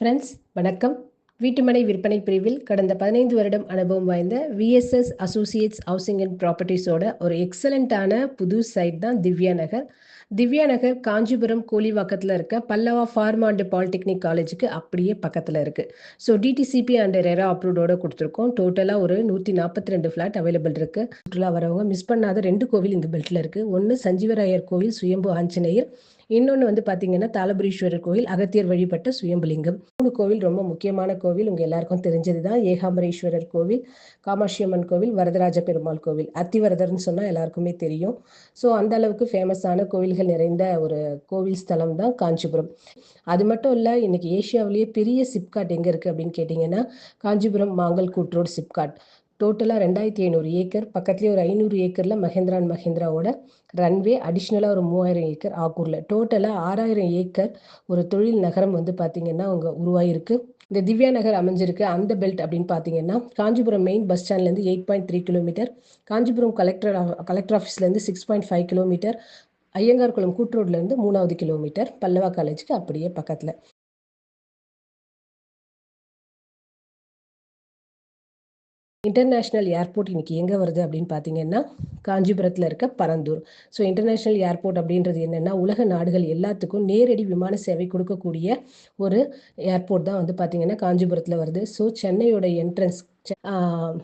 Friends வணக்கம். வீட்டுமனை விற்பனை பிரிவில் கடந்த பதினைந்து வருடம் அனுபவம் வாய்ந்த விஎஸ்எஸ் அசோசியேட்ஸ் ஹவுசிங் அண்ட் ப்ராப்பர்ட்டிஸோட ஒரு எக்ஸலண்ட்டான புது சைட் தான் திவ்யா நகர். திவ்யா நகர் காஞ்சிபுரம் கோலிவாக்கத்தில் இருக்க பல்லவா ஃபார்மா அண்ட் பாலிடெக்னிக் காலேஜுக்கு அப்படியே பக்கத்தில் இருக்குது ஸோ டிடிசிபி அண்ட் ரெரா அப்ரூவ்டோட கொடுத்துருக்கோம். டோட்டலாக ஒரு நூற்றி நாற்பத்தி ரெண்டு ஃப்ளாட் அவைலபிள் இருக்குது சுற்றுலா வரவங்க மிஸ் பண்ணாத ரெண்டு கோவில் இந்த பெல்ட்டில் இருக்குது ஒன்று சஞ்சீவராயர் கோவில் சுயம்பு ஆஞ்சநேயர். இன்னொன்று வந்து பார்த்தீங்கன்னா தாளபுரீஸ்வரர் கோவில் அகத்தியர் வழிபட்ட சுயம்புலிங்கம். மூணு கோவில் ரொம்ப முக்கியமான கோவில். உங்கள் எல்லாருக்கும் தெரிஞ்சது தான் ஏகாம்பரேஸ்வரர் கோவில் காமாட்சியம்மன் கோவில் வரதராஜ பெருமாள் கோவில். அத்திவரதர்னு சொன்னால் எல்லாருக்குமே தெரியும். ஸோ அந்த அளவுக்கு ஃபேமஸான கோவில்கள் நிறைந்த ஒரு கோவில் ஸ்தலம் தான் காஞ்சிபுரம். அது மட்டும் இல்லை இன்னைக்கு ஏஷியாவிலேயே பெரிய சிப்காட் எங்கே இருக்குது அப்படின்னு கேட்டிங்கன்னா காஞ்சிபுரம் மாங்கல் கூட்ரோடு சிப்காட். டோட்டலாக ரெண்டாயிரத்தி ஐநூறு ஏக்கர் பக்கத்துலேயே ஒரு ஐநூறு ஏக்கரில் மஹேந்திரா அண்ட் மஹேந்திராவோட ரன்வே அடிஷ்னலாக ஒரு மூவாயிரம் ஏக்கர் ஆக்கூரில் டோட்டலாக ஆறாயிரம் ஏக்கர் ஒரு தொழில் நகரம் வந்து பார்த்திங்கன்னா அங்கே உருவாயிருக்கு. இந்த திவ்யா நகர் அமைஞ்சிருக்கு. அந்த பெல்ட் அப்படின்னு பார்த்தீங்கன்னா காஞ்சிபுரம் மெயின் பஸ் ஸ்டாண்ட்லேருந்து eight point three kilometre Kanchipuram collector collector ஆஃபீஸ்லேருந்து six point five kilometre Iyengarkulam கூட்ரோட்லேருந்து மூணாவது கிலோமீட்டர் பல்லவா காலேஜுக்கு அப்படியே பக்கத்தில். இன்டர்நேஷ்னல் ஏர்போர்ட் இன்னைக்கு எங்கே வருது அப்படின்னு பார்த்தீங்கன்னா காஞ்சிபுரத்தில் இருக்க பரந்தூர். ஸோ இன்டர்நேஷ்னல் ஏர்போர்ட் அப்படின்றது என்னென்னா உலக நாடுகள் எல்லாத்துக்கும் நேரடி விமான சேவை கொடுக்கக்கூடிய ஒரு ஏர்போர்ட் தான் வந்து பார்த்தீங்கன்னா காஞ்சிபுரத்தில் வருது. ஸோ சென்னையோட என்ட்ரன்ஸ்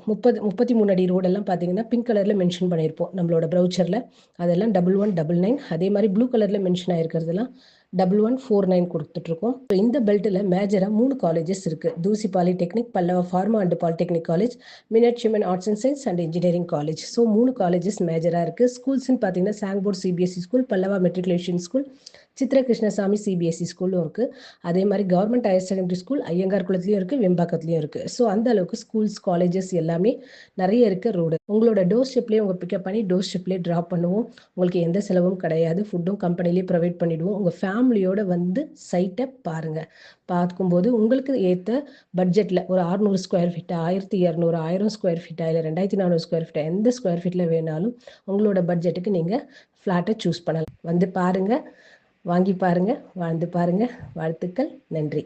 முப்பது முப்பத்தி மூணு அடி ரோடெல்லாம் பார்த்தீங்கன்னா பிங்க் கலரில் மென்ஷன் பண்ணியிருப்போம் நம்மளோட ப்ரௌச்சரில் அதெல்லாம் டபுள் ஒன் டபுள் நைன் அதே மாதிரி ப்ளூ கலரில் மென்ஷன் ஆகிருக்கிறதுலாம் டபுள் ஒன் ஃபோர் நைன் கொடுத்துட்ருக்கோம். ஸோ இந்த பெல்ட்டில் மேஜராக மூணு காலேஜஸ் இருக்குது Thoosi polytechnic Pallava pharma and polytechnic college minute human arts and science and engineering college so மூணு காலேஜஸ் மேஜராக இருக்குது ஸ்கூல்ஸ்னு பார்த்தீங்கன்னா சாங்போர்ட் CBSE school Pallava matriculation school Chitra Krishnasamy CBSE ஸ்கூலும் இருக்குது அதே மாதிரி government higher secondary school Iyengar குளத்துலையும் இருக்குது வெம்பாக்கத்துலையும் இருக்குது ஸோ அந்த அளவுக்கு ஸ்கூல்ஸ் காலேஜஸ் எல்லாமே நிறைய இருக்க ரோடு உங்களோட டோர் ஸ்டெப்லேயே உங்கள் பிக்கப் பண்ணி டோர் ஸ்டெப்லேயே ட்ராப் பண்ணுவோம். உங்களுக்கு எந்த செலவும் கிடையாது. ஃபுட்டும் கம்பெனிலேயே ப்ரொவைட் பண்ணிவிடுவோம் உங்கள் ஃபேமிலியோட வந்து சைட்டை பாருங்கள் பார்க்கும்போது உங்களுக்கு ஏற்ற பட்ஜெட்டில் ஒரு அறுநூறு ஸ்கொயர் ஃபீட்டா ஆயிரத்தி இரநூறு ஆயிரம் ஸ்கொயர் ஃபீட்டா இல்லை ரெண்டாயிரத்தி நானூறு ஸ்கொயர் ஃபீட்டா எந்த ஸ்கொயர் ஃபீட்டில் வேணாலும் உங்களோட பட்ஜெட்டுக்கு நீங்கள் ஃப்ளாட்டை சூஸ் பண்ணலாம். வந்து பாருங்கள் வாங்கி பாருங்கள் வாழ்ந்து பாருங்கள் வாழ்த்துக்கள் நன்றி.